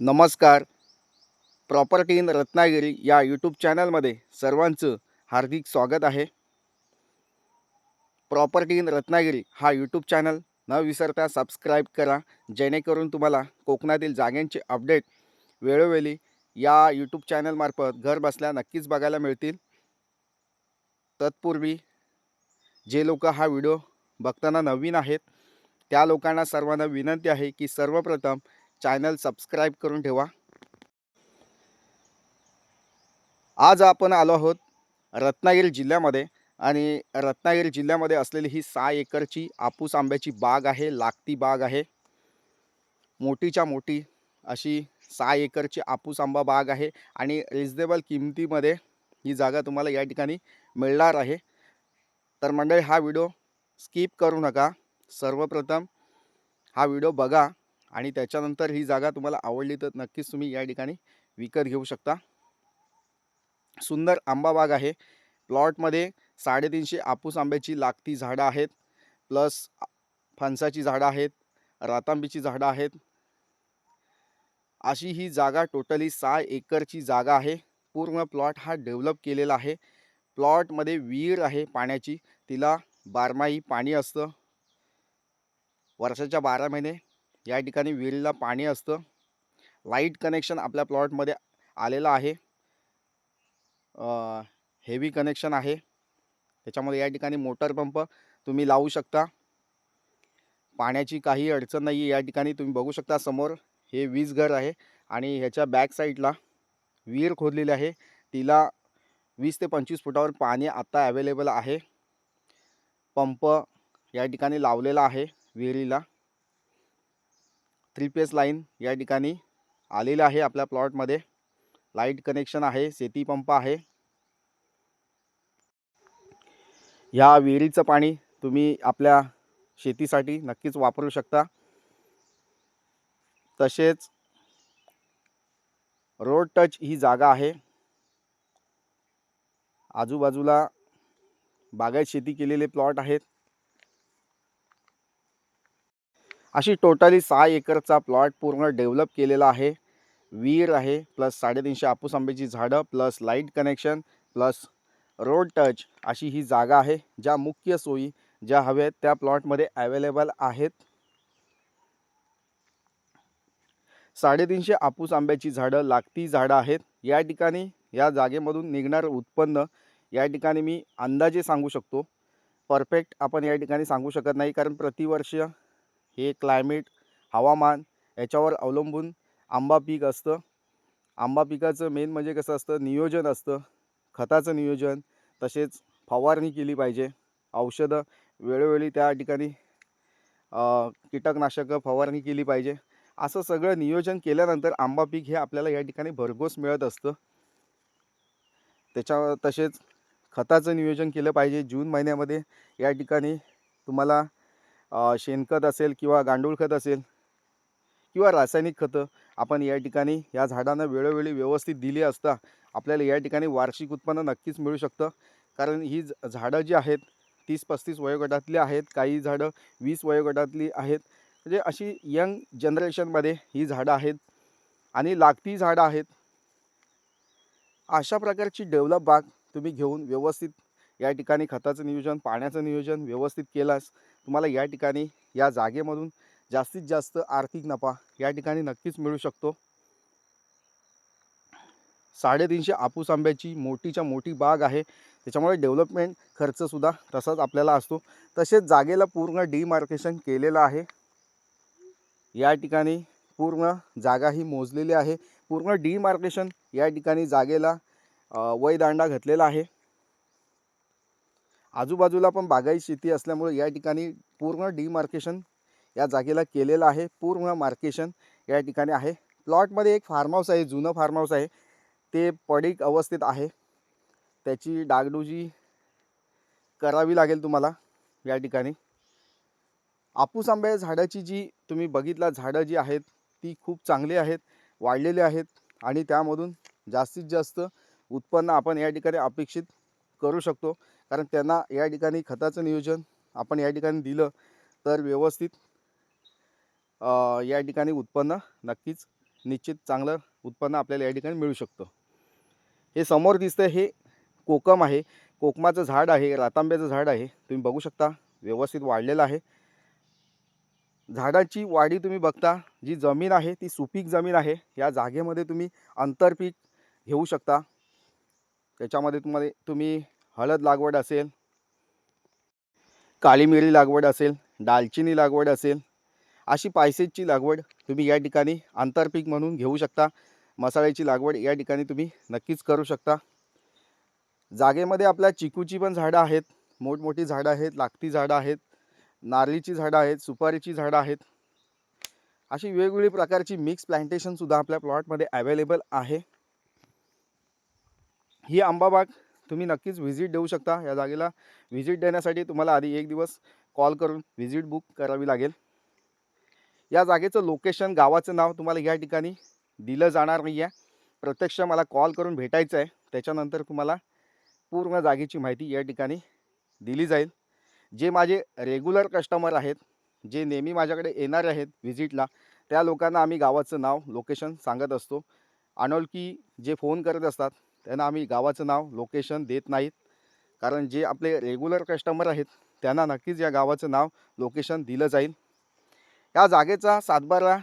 नमस्कार. Property in Ratnagiri या YouTube चॅनलमध्ये सर्वांचं हार्दिक स्वागत आहे. प्रॉपर्टी इन रत्नागिरी हा यूट्यूब चॅनल. न विसरता सबस्क्राईब करा जेणेकरून तुम्हाला कोकणातील जागांचे अपडेट वेळोवेळी या यूट्यूब चॅनलमार्फत घर बसल्या नक्कीच बघायला मिळतील. तत्पूर्वी जे लोक हा व्हिडिओ बघताना नवीन आहेत त्या लोकांना सर्वांना विनंती आहे की सर्वप्रथम चॅनल सबस्क्राईब करून ठेवा. आज आपण आलो आहोत रत्नागिरी जिल्ह्यामध्ये आणि रत्नागिरी जिल्ह्यामध्ये असलेली ही सहा एकरची आपूस आंब्याची बाग आहे लागती बाग आहे. मोठीच्या मोठी अशी सहा एकरची आपूस आंबा बाग आहे आणि रिजनेबल किमतीमध्ये ही जागा तुम्हाला या ठिकाणी मिळणार आहे. तर मंडळी हा व्हिडिओ स्किप करू नका. सर्वप्रथम हा व्हिडिओ बघा. आणि त्याच्यानंतर ही जागा तुम्हाला आवडली तर नक्कीच तुम्ही या ठिकाणी विकत घेऊ शकता. सुंदर आंबा बाग आहे. प्लॉटमध्ये साडेतीनशे आपूस आंब्याची लागती झाडं आहेत. प्लस फणसाची झाडं आहेत. रातांबीची झाडं आहेत. अशी ही जागा टोटली सहा एकरची जागा आहे. पूर्ण प्लॉट हा डेव्हलप केलेला आहे. प्लॉटमध्ये विहीर आहे पाण्याची. तिला बारमाही पाणी असतं. वर्षाच्या बारा महिने या ठिकाणी विहिरीला पाणी असतं. लाइट कनेक्शन आपल्या प्लॉटमध्ये आलेलं आहे. हेवी कनेक्शन आहे. त्याच्यामध्ये या ठिकाणी मोटर पंप तुम्ही लावू शकता. पाण्याची काही अडचण नाही आहे या ठिकाणी तुम्ही बघू शकता समोर हे वीज घर आहे आणि ह्याच्या बॅक साईडला विहीर खोदलेली आहे. तिला वीस ते पंचवीस फुटावर पाणी आत्ता ॲवेलेबल आहे. पंप या ठिकाणी लावलेला आहे विहिरीला. थ्री पेस लाईन या ठिकाणी आलेलं आहे आपल्या प्लॉटमध्ये लाइट कनेक्शन आहे शेती पंप आहे. ह्या विहिरीचं पाणी तुम्ही आपल्या शेतीसाठी नक्कीच वापरू शकता. तसेच रोड टच ही जागा आहे. आजूबाजूला बागायत शेती केलेले प्लॉट आहेत. अशी टोटली सहा एकरचा प्लॉट पूर्ण डेव्हलप केलेला आहे. विहीर आहे प्लस साडेतीनशे आपूस आंब्याची झाडं plus light connection plus road touch अशी ही जागा आहे ज्या मुख्य सोयी ज्या हव्यात त्या प्लॉटमध्ये ॲवेलेबल आहेत. साडेतीनशे आपूस आंब्याची झाडं लागती झाडं आहेत. या ठिकाणी या जागेमधून निघणारं उत्पन्न या ठिकाणी मी अंदाजे सांगू शकतो. परफेक्ट आपण या ठिकाणी सांगू शकत नाही कारण प्रतिवर्ष हे क्लायमेट हवामान याच्यावर अवलंबून आंबा पीक असतं. आंबा पिकाचं मेन म्हणजे कसं असतं? नियोजन असतं. खताचं नियोजन तसेच फवारणी केली पाहिजे. औषधं वेळोवेळी त्या ठिकाणी कीटकनाशकं फवारणी केली पाहिजे. असं सगळं नियोजन केल्यानंतर आंबा पीक हे आपल्याला या ठिकाणी भरघोस मिळत असतं. त्याच्या तसेच खताचं नियोजन केलं पाहिजे. जून महिन्यामध्ये या ठिकाणी तुम्हाला शेणखत असेल किंवा गांडूळ खत असेल किंवा रासायनिक खतं आपण या ठिकाणी या झाडांना वेळोवेळी व्यवस्थित दिली असता आपल्याला या ठिकाणी वार्षिक उत्पन्न नक्कीच मिळू शकतं. कारण ही झाडं जी आहेत तीस पस्तीस वयोगटातली आहेत काही झाडं वीस वयोगटातली आहेत. म्हणजे अशी यंग जनरेशनमध्ये ही झाडं आहेत आणि लागती झाडं आहेत. अशा प्रकारची डेव्हलप बाग तुम्ही घेऊन व्यवस्थित या ठिकाणी खताचं नियोजन पाण्याचं नियोजन व्यवस्थित केलास तुम्हाला या ठिकाणी या जागेमधून जास्तीत जास्त आर्थिक नफा या ठिकाणी नक्कीच मिळू शकतो. साडेतीनशे आपूस आंब्याची मोठीच्या मोठी बाग आहे. त्याच्यामुळे डेव्हलपमेंट खर्चसुद्धा तसाच आपल्याला असतो. तसेच जागेला पूर्ण डिमार्केशन केलेलं आहे. या ठिकाणी पूर्ण जागा ही मोजलेली आहे. पूर्ण डिमार्केशन या ठिकाणी जागेला वयदांडा घातलेला आहे. आजूबाजूला पण बागाई शेती असल्यामुळे या ठिकाणी पूर्ण डिमार्केशन या जागेला केलेलं आहे. पूर्ण मार्केशन या ठिकाणी आहे. प्लॉटमध्ये एक फार्म हाऊस आहे जुनं फार्म हाऊस आहे. ते पडीक अवस्थेत आहे. त्याची डागडुजी करावी लागेल तुम्हाला या ठिकाणी. आपूस आंब्या झाडाची जी तुम्ही बघितला झाडं जी आहेत ती खूप चांगली आहेत वाढलेली आहेत आणि त्यामधून जास्तीत जास्त उत्पन्न आपण या ठिकाणी अपेक्षित करू शकतो. कारण त्यांना या ठिकाणी खताचं नियोजन आपण या ठिकाणी दिलं तर व्यवस्थित या ठिकाणी उत्पन्न नक्कीच निश्चित चांगलं उत्पन्न आपल्याला या ठिकाणी मिळू शकतं. हे समोर दिसतं हे कोकम आहे. कोकमाचं झाड आहे रातांब्याचं झाड आहे. तुम्ही बघू शकता व्यवस्थित वाढलेलं आहे. झाडाची वाढी तुम्ही बघता जी जमीन आहे ती सुपीक जमीन आहे. या जागेमध्ये तुम्ही आंतरपीक घेऊ शकता. त्याच्यामध्ये तुम्हाला तुम्ही हळद लागवड असेल काळी मिरी लागवड असेल दालचिनी लागवड असेल अशी पायसेजची लागवड तुम्ही या ठिकाणी आंतरपीक म्हणून घेऊ शकता. मसाल्याची लागवड या ठिकाणी तुम्ही नक्कीच करू शकता. जागेमध्ये आपल्या चिकूची पण झाडं आहेत मोठमोठी झाडं आहेत लागती झाडं आहेत नारळीची झाडं आहेत सुपारीची झाडं आहेत. अशी वेगवेगळी प्रकारची मिक्स प्लांटेशनसुद्धा आपल्या प्लॉटमध्ये अवेलेबल आहे. ही आंबाबाग तुम्ही नक्कीच व्हिजिट देऊ शकता या जागेला. व्हिजिट देण्यासाठी तुम्हाला आधी एक दिवस कॉल करून व्हिजिट बुक करावी लागेल. या जागेचं लोकेशन गावाचं नाव तुम्हाला या ठिकाणी दिलं जाणार नाही आहे प्रत्यक्ष मला कॉल करून भेटायचं आहे. त्याच्यानंतर तुम्हाला पूर्ण जागेची माहिती या ठिकाणी दिली जाईल. जे माझे रेग्युलर कस्टमर आहेत जे नेहमी माझ्याकडे येणारे आहेत व्हिजिटला त्या लोकांना आम्ही गावाचं नाव लोकेशन सांगत असतो. अनोळखी जे फोन करत असतात त्यांना आम्ही गावाचं नाव लोकेशन देत नाहीत. कारण जे आपले रेग्युलर कस्टमर आहेत त्यांना नक्कीच या गावाचं नाव लोकेशन दिलं जाईल. या जागेचा सातबारा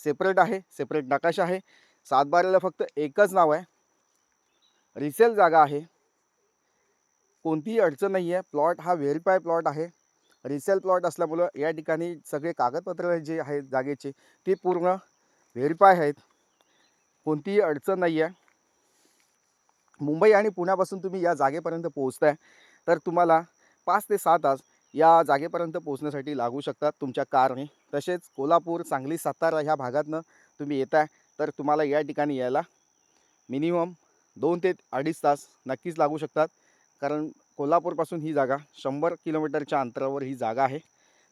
सेपरेट आहे सेपरेट नकाशा आहे. सातबाऱ्याला फक्त एकच नाव आहे. रिसेल जागा आहे. कोणतीही अडचण नाही आहे प्लॉट हा व्हेरीफाय प्लॉट आहे. रिसेल प्लॉट असल्यामुळं या ठिकाणी सगळे कागदपत्र जे आहेत जागेचे ते पूर्ण व्हेरीफाय आहेत. कोणतीही अडचण नाही आहे मुंबई आणि पुण्यापासून तुम्ही या जागेपर्यंत पोहोचताय तर तुम्हाला पाच ते सात तास या जागेपर्यंत पोहोचण्यासाठी लागू शकतात तुमच्या कारने. तसेच कोल्हापूर सांगली सातारा ह्या भागातनं तुम्ही येत आहे तर तुम्हाला या ठिकाणी यायला मिनिमम दोन ते अडीच तास नक्कीच लागू शकतात. कारण कोल्हापूरपासून ही जागा शंभर किलोमीटरच्या अंतरावर ही जागा आहे.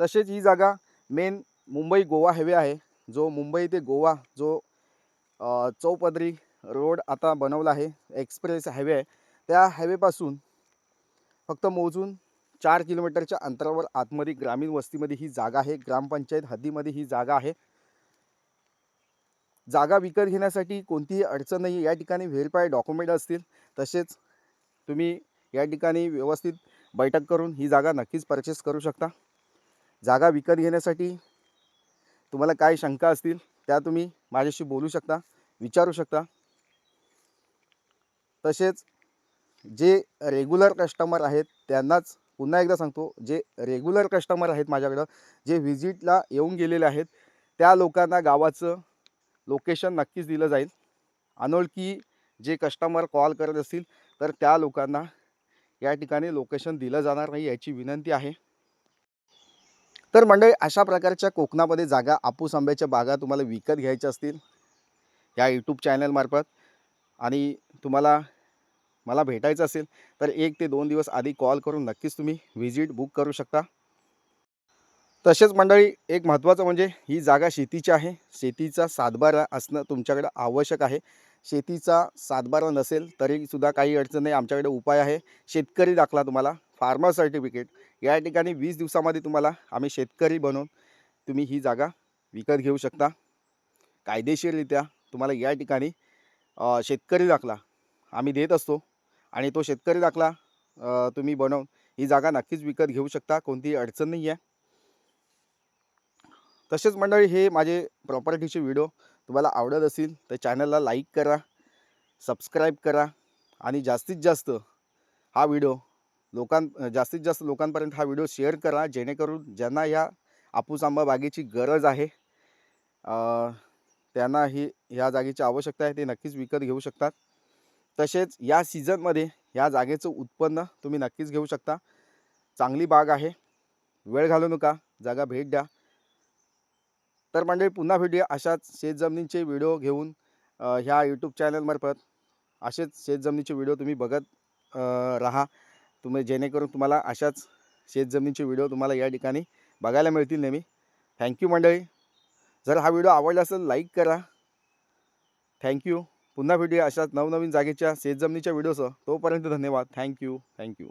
तसेच ही जागा मेन मुंबई गोवा हायवे आहे. जो मुंबई ते गोवा जो चौपदरी रोड आता बनवला आहे. एक्सप्रेस हायवे आहे. त्या हायवेपासून फक्त मोजून चार किलोमीटरच्या अंतरावर आतमध्ये ग्रामीण वस्तीमध्ये ही जागा आहे. ग्रामपंचायत हद्दीमध्ये ही जागा आहे. जागा विकत घेण्यासाठी कोणतीही अडचण नाही. या ठिकाणी व्हेरीफाय डॉक्युमेंट असतील तसेच तुम्ही या ठिकाणी व्यवस्थित बैठक करून ही जागा नक्कीच परचेस करू शकता. जागा विकत घेण्यासाठी तुम्हाला काय शंका असतील त्या तुम्ही माझ्याशी बोलू शकता विचारू शकता. तसेच जे रेग्युलर कस्टमर आहेत त्यांनाच पुन्हा एकदा सांगतो जे रेग्युलर कस्टमर आहेत माझ्याकडं जे व्हिजिटला येऊन गेलेले आहेत त्या लोकांना गावाचं लोकेशन नक्कीच दिलं जाईल. अनोळखी जे कस्टमर कॉल करत असतील तर त्या लोकांना या ठिकाणी लोकेशन दिलं जाणार नाही याची विनंती आहे. तर मंडळी अशा प्रकारच्या कोकणामध्ये जागा आपूस आंब्याच्या बागा तुम्हाला विकत घ्यायच्या असतील या यूट्यूब चॅनलमार्फत आणि तुम्हाला मला भेटायचं असेल तर एक ते दोन दिवस आधी कॉल करून नक्कीच तुम्ही व्हिजिट बुक करू शकता. तसेच मंडळी एक महत्त्वाचं म्हणजे ही जागा शेतीची आहे. शेतीचा सातबारा असणं तुमच्याकडे आवश्यक आहे. शेतीचा सातबारा नसेल तरीसुद्धा काही अडचण नाही. आमच्याकडे उपाय आहे. शेतकरी दाखला तुम्हाला फार्मर सर्टिफिकेट. या ठिकाणी वीस दिवसामध्ये तुम्हाला आम्ही शेतकरी बनवून तुम्ही ही जागा विकत घेऊ शकता. कायदेशीररित्या तुम्हाला या ठिकाणी शेतकरी दाखला आम्ही देत असतो. आणि तो शेतकरी दाखला तुम्ही बनवून ही जागा नक्कीच विकत घेऊ शकता कोणतीही अडचण नाही आहे तसेच मंडळी हे माझे प्रॉपर्टीचे व्हिडिओ तुम्हाला आवडत असतील तर चॅनलला लाईक करा सबस्क्राईब करा आणि जास्तीत जास्त हा व्हिडिओ लोकां जास्तीत जास्त लोकांपर्यंत हा व्हिडिओ शेअर करा जेणेकरून ज्यांना या आपूस आंबा बागेची गरज आहे त्यांना ही ह्या जागेची आवश्यकता आहे ते नक्कीच विकत घेऊ शकतात. तसेच या सीझनमध्ये या जागेचं उत्पन्न तुम्ही नक्कीच घेऊ शकता. चांगली बाग आहे. वेळ घालू नका. जागा भेट द्या. तर मंडळी पुन्हा भेटूया अशाच शेतजमिनींचे व्हिडिओ घेऊन ह्या यूट्यूब चॅनलमार्फत असेच शेतजमिनीचे व्हिडिओ तुम्ही बघत रहा राहा. तुम्ही जेणेकरून तुम्हाला अशाच शेतजमिनीचे व्हिडिओ तुम्हाला या ठिकाणी बघायला मिळतील नेहमी. थँक्यू मंडळी. जर हा व्हिडिओ आवडला असेल लाईक करा. थँक्यू पुन्हा भेटूया अशाच नवनवीन जागेच्या शेतजमिनीच्या व्हिडिओसह तोपर्यंत धन्यवाद. Thank you thank you